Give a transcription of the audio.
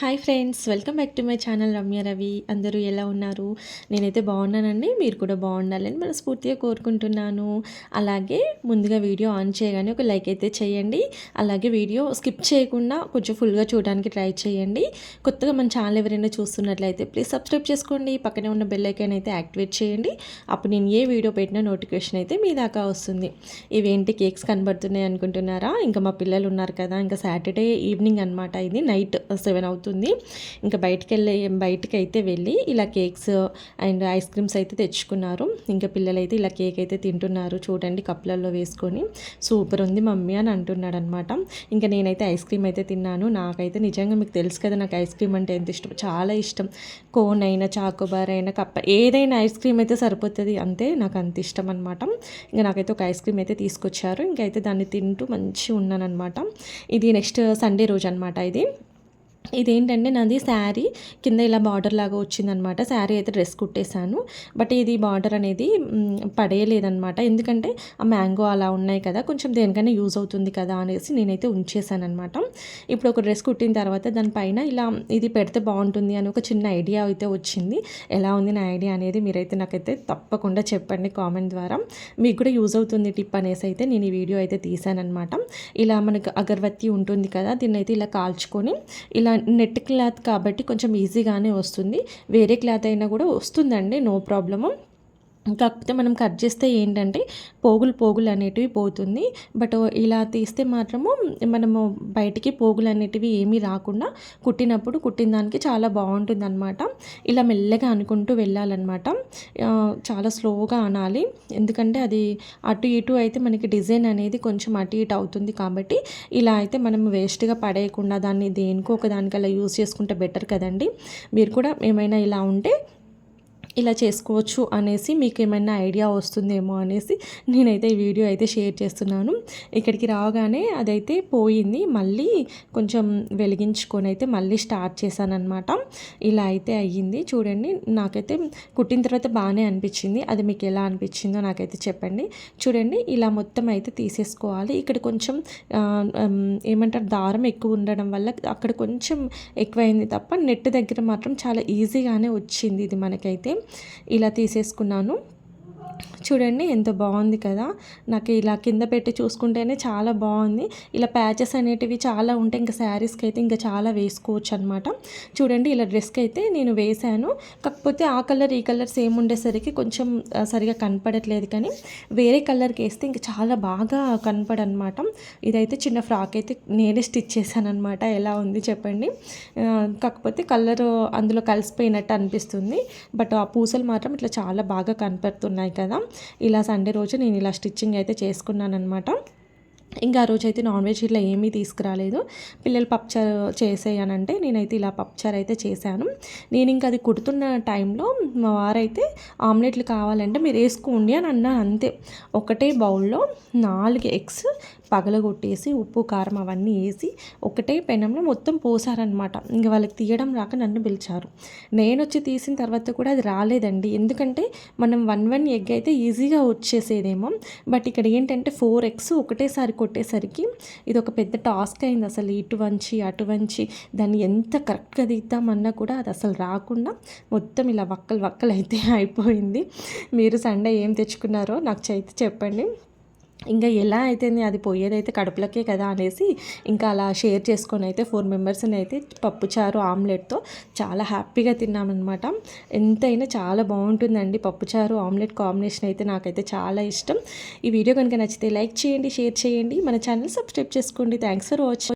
Hi friends welcome back to my channel Ramya Ravi. అందరూ ఎలా ఉన్నారు? నేనైతే బాగున్నానండి మీరు కూడా బాగుండాలని మనస్ఫూర్తిగా కోరుకుంటున్నాను. అలాగే ముందుగా వీడియో ఆన్ చేయగానే ఒక లైక్ అయితే చేయండి. అలాగే వీడియో స్కిప్ చేయకుండా కొంచెం ఫుల్గా చూడడానికి ట్రై చేయండి. కొత్తగా మన ఛానల్ ఎవరైనా చూస్తున్నట్లయితే ప్లీజ్ సబ్స్క్రైబ్ చేసుకోండి. పక్కనే ఉన్న బెల్ ఐకాన్ అయితే యాక్టివేట్ చేయండి. అప్పుడు నేను ఏ వీడియో పెట్టినా నోటిఫికేషన్ అయితే మీ దాకా వస్తుంది. ఇవేంటి కేక్స్ కనబడుతున్నాయి అనుకుంటున్నారా? ఇంకా మా పిల్లలు ఉన్నారు కదా ఇంకా సాటర్డే ఈవినింగ్ అనమాట ఇది నైట్ సెవెన్ అవుతుంది. అవుతుంది ఇంకా బయటికి వెళ్ళి బయటకి అయితే వెళ్ళి ఇలా కేక్స్ అండ్ ఐస్ క్రీమ్స్ అయితే తెచ్చుకున్నారు. ఇంకా పిల్లలైతే ఇలా కేక్ అయితే తింటున్నారు చూడండి కప్పులలో వేసుకొని. సూపర్ ఉంది మమ్మీ అని అంటున్నాడు అనమాట ఇంకా నేనైతే ఐస్ క్రీమ్ అయితే తిన్నాను. నాకైతే నిజంగా మీకు తెలుసు కదా నాకు ఐస్ క్రీమ్ అంటే ఎంత ఇష్టం. చాలా ఇష్టం. కోన్ అయినా చాకోబార్ అయినా కప్ప ఏదైనా ఐస్ క్రీమ్ అయితే సరిపోతుంది అంతే నాకు అంత ఇష్టం అనమాట ఇంకా నాకైతే ఒక ఐస్ క్రీమ్ అయితే తీసుకొచ్చారు. ఇంకైతే దాన్ని తింటూ మంచిగా ఉన్నాను అనమాట ఇది నెక్స్ట్ సండే రోజు అనమాట ఇది. ఇదేంటంటే నాది శారీ కింద ఇలా బార్డర్ లాగా వచ్చిందనమాట. శారీ అయితే డ్రెస్ కుట్టేశాను. బట్ ఇది బార్డర్ అనేది పడేయలేదనమాట. ఎందుకంటే ఆ మ్యాంగో అలా ఉన్నాయి కదా కొంచెం దేనికైనా యూజ్ అవుతుంది కదా అనేసి నేనైతే ఉంచేసాను అనమాట ఇప్పుడు ఒక డ్రెస్ కుట్టిన తర్వాత దానిపైన ఇలా ఇది పెడితే బాగుంటుంది అని ఒక చిన్న ఐడియా అయితే వచ్చింది. ఎలా ఉంది నా ఐడియా అనేది మీరైతే నాకైతే తప్పకుండా చెప్పండి కామెంట్ ద్వారా. మీకు కూడా యూజ్ అవుతుంది టిప్ అనేసి అయితే నేను ఈ వీడియో అయితే తీసానమాట ఇలా మనకు అగరబత్తి ఉంటుంది కదా దీన్ని అయితే ఇలా కాల్చుకొని ఇలా నెట్ క్లాత్ కాబట్టి కొంచెం ఈజీగానే వస్తుంది. వేరే క్లాత్ అయినా కూడా వస్తుందండి నో ప్రాబ్లము. కాకపోతే మనం కట్ చేస్తే ఏంటంటే పోగులు పోగులు అనేటివి పోతుంది. బట్ ఇలా తీస్తే మాత్రము మనము బయటికి పోగులు అనేటివి ఏమీ రాకుండా కుట్టినప్పుడు కుట్టిన దానికి చాలా బాగుంటుంది అనమాట ఇలా మెల్లగా అనుకుంటూ వెళ్ళాలన్నమాట. చాలా స్లోగా అనాలి. ఎందుకంటే అది అటు ఇటు అయితే మనకి డిజైన్ అనేది కొంచెం అటు ఇటు అవుతుంది కాబట్టి ఇలా అయితే మనం వేస్ట్గా పడేయకుండా దాన్ని దేనికో ఒక దానికల్లా యూజ్ చేసుకుంటే బెటర్ కదండి. మీరు కూడా ఏమైనా ఇలా ఉంటే ఇలా చేసుకోవచ్చు అనేసి మీకు ఏమైనా ఐడియా వస్తుందేమో అనేసి నేనైతే ఈ వీడియో అయితే షేర్ చేస్తున్నాను. ఇక్కడికి రాగానే అదైతే పోయింది. మళ్ళీ కొంచెం వెలిగించుకొని అయితే మళ్ళీ స్టార్ట్ చేశాను ఇలా అయితే అయ్యింది. చూడండి నాకైతే కుట్టిన తర్వాత బాగానే అనిపించింది. అది మీకు ఎలా అనిపించిందో నాకైతే చెప్పండి. చూడండి ఇలా మొత్తం అయితే తీసేసుకోవాలి. ఇక్కడ కొంచెం ఏమంటారు దారం ఎక్కువ ఉండడం వల్ల అక్కడ కొంచెం ఎక్కువైంది తప్ప నెట్ దగ్గర మాత్రం చాలా ఈజీగానే వచ్చింది ఇది మనకైతే. ఇలా తీసేసుకున్నాను. చూడండి ఎంత బాగుంది కదా. నాకు ఇలా కింద పెట్టి చూసుకుంటేనే చాలా బాగుంది. ఇలా ప్యాచెస్ అనేటివి చాలా ఉంటాయి. ఇంకా శారీస్కి అయితే ఇంకా చాలా వేసుకోవచ్చు అనమాట చూడండి ఇలా డ్రెస్కి అయితే నేను వేశాను. కాకపోతే ఆ కలర్ ఈ కలర్ సేమ్ ఉండేసరికి కొంచెం సరిగా కనపడట్లేదు కానీ వేరే కలర్కి వేస్తే ఇంకా చాలా బాగా కనపడనమాట ఇదైతే చిన్న ఫ్రాక్ అయితే నేనే స్టిచ్ చేశాను అనమాట ఎలా ఉంది చెప్పండి. కాకపోతే కలర్ అందులో కలిసిపోయినట్టు అనిపిస్తుంది. బట్ ఆ పూసలు మాత్రం ఇట్లా చాలా బాగా కనపడుతున్నాయి కదా. ఇలా సండే రోజు నేను ఇలా స్టిచ్చింగ్ అయితే చేసుకున్నాను అనమాట ఇంకా ఆ రోజు అయితే నాన్ వెజ్ ఇట్లా ఏమీ తీసుకురాలేదు. పిల్లలు పప్చార్ చేసేయనంటే నేనైతే ఇలా పప్చార్ అయితే చేశాను. నేను ఇంకా అది కుడుతున్న టైంలో మా వారైతే ఆమ్లెట్లు కావాలంటే మీరు వేసుకోండి అని అన్నాను అంతే. ఒకటే బౌల్లో నాలుగు ఎగ్స్ పగలగొట్టేసి ఉప్పు కారం అవన్నీ వేసి ఒకటే పెనంలో మొత్తం పోసారనమాట. ఇంక వాళ్ళకి తీయడం రాక నన్ను పిలిచారు. నేను వచ్చి తీసిన తర్వాత కూడా అది రాలేదండి. ఎందుకంటే మనం వన్ వన్ ఎగ్ అయితే ఈజీగా వచ్చేసేదేమో. బట్ ఇక్కడ ఏంటంటే ఫోర్ ఎగ్స్ ఒకటేసారి కొట్టేసరికి ఇది ఒక పెద్ద టాస్క్ అయింది. అసలు ఇటు వంచి అటు వంచి దాన్ని ఎంత కరెక్ట్గా దిద్దామన్నా కూడా అది అసలు రాకుండా మొత్తం ఇలా వక్కలు వక్కలు అయితే అయిపోయింది. మీరు సండే ఏం తెచ్చుకున్నారో నాకు చేతి చెప్పండి. ఇంకా ఎలా అయితే అది పోయేదైతే కడుపులకే కదా అనేసి ఇంకా అలా షేర్ చేసుకొని అయితే ఫోర్ మెంబర్స్ని అయితే పప్పుచారు ఆమ్లెట్తో చాలా హ్యాపీగా తిన్నామన్నమాట. ఎంతైనా చాలా బాగుంటుందండి పప్పుచారు ఆమ్లెట్ కాంబినేషన్ అయితే నాకైతే చాలా ఇష్టం. ఈ వీడియో కనుక నచ్చితే లైక్ చేయండి షేర్ చేయండి. మన ఛానల్ సబ్స్క్రైబ్ చేసుకోండి. Thanks for watching